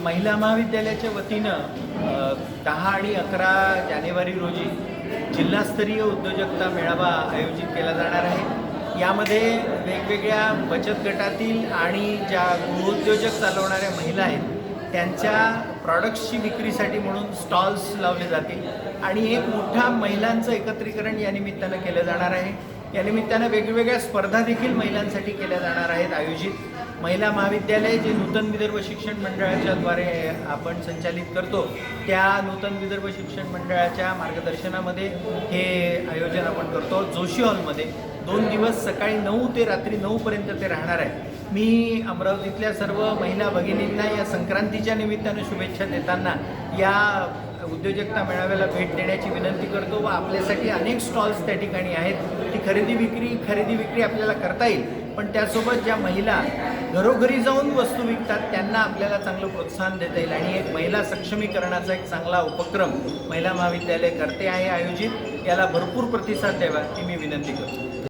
महिला महाविद्यालयाच्या वतीनं दहा आणि अकरा जानेवारी रोजी जिल्हास्तरीय उद्योजकता मेळावा आयोजित केला जाणार आहे. यामध्ये वेगवेगळ्या बचत गटातील आणि ज्या गृहोद्योजक चालवणाऱ्या महिला आहेत त्यांच्या प्रॉडक्ट्सची विक्रीसाठी म्हणून स्टॉल्स लावले जातील. आणि एक मोठा महिलांचं एकत्रीकरण या निमित्तानं केलं जाणार आहे. या निमित्तानं वेगवेगळ्या स्पर्धा देखील महिलांसाठी केल्या जाणार आहेत आयोजित. महिला महाविद्यालय जे नूतन विदर्भ शिक्षण मंडळाच्या द्वारे आपण संचालित करतो त्या नूतन विदर्भ शिक्षण मंडळाच्या मार्गदर्शनामध्ये हे आयोजन आपण करतो जोशी हॉलमध्ये. दोन दिवस सकाळी नऊ ते रात्री नऊपर्यंत ते राहणार आहे. मी अमरावतीतल्या सर्व महिला भगिनींना या संक्रांतीच्या निमित्तानं शुभेच्छा देताना या उद्योजकता मेळाव्याला भेट देण्याची विनंती करतो व आपल्यासाठी अनेक स्टॉल्स त्या ठिकाणी आहेत. खरेदी विक्री खरेदी विक्री आपल्याला करता येईल. पण त्यासोबत ज्या महिला घरोघरी जाऊन वस्तू विकतात त्यांना आपल्याला चांगलं प्रोत्साहन देता येईल. आणि एक महिला सक्षमीकरणाचा एक चांगला उपक्रम महिला महाविद्यालय करते आहे आयोजित. याला भरपूर प्रतिसाद द्यावा ही मी विनंती करतो.